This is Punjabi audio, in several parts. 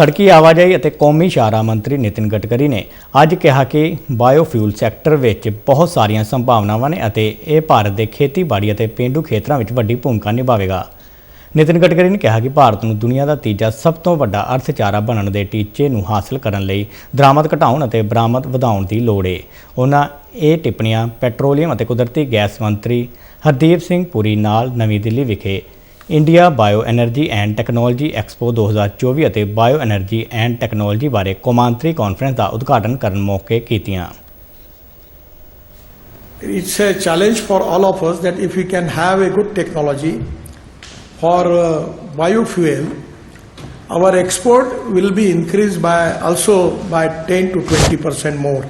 ਸੜਕੀ ਆਵਾਜਾਈ ਅਤੇ ਕੌਮੀ ਸ਼ਾਹਰਾਹ ਮੰਤਰੀ ਨਿਤਿਨ ਗਡਕਰੀ ਨੇ ਅੱਜ ਕਿਹਾ ਕਿ ਬਾਇਓਫਿਊਲ ਸੈਕਟਰ ਵਿੱਚ ਬਹੁਤ ਸਾਰੀਆਂ ਸੰਭਾਵਨਾਵਾਂ ਨੇ ਅਤੇ ਇਹ ਭਾਰਤ ਦੇ ਖੇਤੀਬਾੜੀ ਅਤੇ ਪੇਂਡੂ ਖੇਤਰਾਂ ਵਿੱਚ ਵੱਡੀ ਭੂਮਿਕਾ ਨਿਭਾਵੇਗਾ। ਨਿਤਿਨ ਗਡਕਰੀ ਨੇ ਕਿਹਾ ਕਿ ਭਾਰਤ ਨੂੰ ਦੁਨੀਆ ਦਾ ਤੀਜਾ ਸਭ ਤੋਂ ਵੱਡਾ ਅਰਥਚਾਰਾ ਬਣਨ ਦੇ ਟੀਚੇ ਨੂੰ ਹਾਸਲ ਕਰਨ ਲਈ ਦਰਾਮਦ ਘਟਾਉਣ ਅਤੇ ਬਰਾਮਦ ਵਧਾਉਣ ਦੀ ਲੋੜ ਏ। ਉਹਨਾਂ ਇਹ ਟਿੱਪਣੀਆਂ ਪੈਟਰੋਲੀਅਮ ਅਤੇ ਕੁਦਰਤੀ ਗੈਸ ਮੰਤਰੀ ਹਰਦੀਪ ਸਿੰਘ ਪੁਰੀ ਨਾਲ ਨਵੀਂ ਦਿੱਲੀ ਵਿਖੇ India bio energy and technology expo 2024 ਅਤੇ ਬਾਇਓ એનર્ਜੀ ਐਂਡ ਟੈਕਨੋਲੋਜੀ ਬਾਰੇ ਕੌਮਾਂਤਰੀ ਕਾਨਫਰੰਸ ਦਾ ਉਦਘਾਟਨ ਕਰਨ ਮੌਕੇ ਕੀਤੀਆਂ it's a challenge for all of us that if we can have a good technology for uh, biofuel our export will be increased by also by 10 to 20% more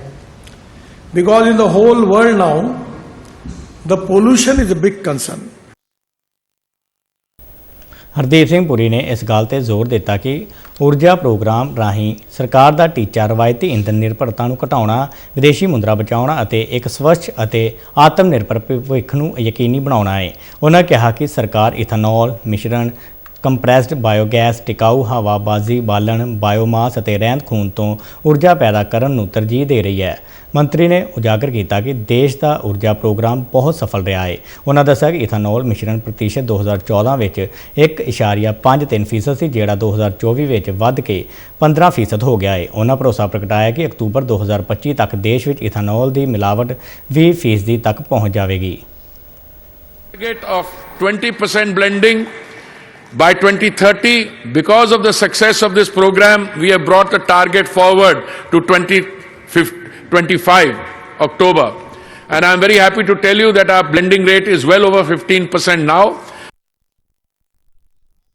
because in the whole world now the pollution is a big concern Hardeep Singh Puri ਨੇ ਇਸ ਗੱਲ ਤੇ ਜ਼ੋਰ ਦਿੱਤਾ ਕਿ ਊਰਜਾ ਪ੍ਰੋਗਰਾਮ ਰਾਹੀਂ ਸਰਕਾਰ ਦਾ ਟੀਚਾ ਰਵਾਇਤੀ ਇੰਧਨ ਨਿਰਭਰਤਾ ਨੂੰ ਘਟਾਉਣਾ, ਵਿਦੇਸ਼ੀ ਮੁੰਦਰਾ ਬਚਾਉਣਾ ਅਤੇ ਇੱਕ ਸਵੱਛ ਅਤੇ ਆਤਮ ਨਿਰਭਰ ਭਵਿੱਖ ਨੂੰ ਯਕੀਨੀ ਬਣਾਉਣਾ ਹੈ ਉਹਨਾਂ ਕਿਹਾ ਕਿ ਸਰਕਾਰ ਇਥਨੋਲ, ਮਿਸ਼ਰਣ ਕੰਪਰੈਸਡ ਬਾਇਓਗੈਸ, ਟਿਕਾਊ, ਹਵਾਬਾਜ਼ੀ, ਬਾਲਣ, ਬਾਇਓਮਾਸ ਅਤੇ ਰਹਿੰਦ ਖੂਨ ਤੋਂ ਊਰਜਾ ਪੈਦਾ ਕਰਨ ਨੂੰ ਤਰਜੀਹ ਦੇ ਰਹੀ ਹੈ। ਮੰਤਰੀ ਨੇ ਉਜਾਗਰ ਕੀਤਾ ਕਿ ਦੇਸ਼ ਦਾ ਊਰਜਾ ਪ੍ਰੋਗਰਾਮ ਬਹੁਤ ਸਫਲ ਰਿਹਾ ਹੈ। ਉਹਨਾਂ ਦੱਸਿਆ ਕਿ ਇਥਾਨੋਲ ਮਿਸ਼ਰਣ ਪ੍ਰਤੀਸ਼ਤ 2014 ਵਿੱਚ 1.53% ਫੀਸਦ ਸੀ, ਜਿਹੜਾ 2024 ਵਿੱਚ ਵੱਧ ਕੇ 15% ਹੋ ਗਿਆ ਹੈ। ਉਹਨਾਂ ਭਰੋਸਾ ਪ੍ਰਗਟਾਇਆ ਕਿ ਅਕਤੂਬਰ 2025 ਤੱਕ ਦੇਸ਼ ਵਿੱਚ ਇਥਨੋਲ ਦੀ ਮਿਲਾਵਟ 20% ਤੱਕ ਪਹੁੰਚ ਜਾਵੇਗੀ। Target of 20% blending by 2030 because of the success of this program we have brought the target forward to 2025 october. And i'm very happy to tell you that our blending rate is well over 15% now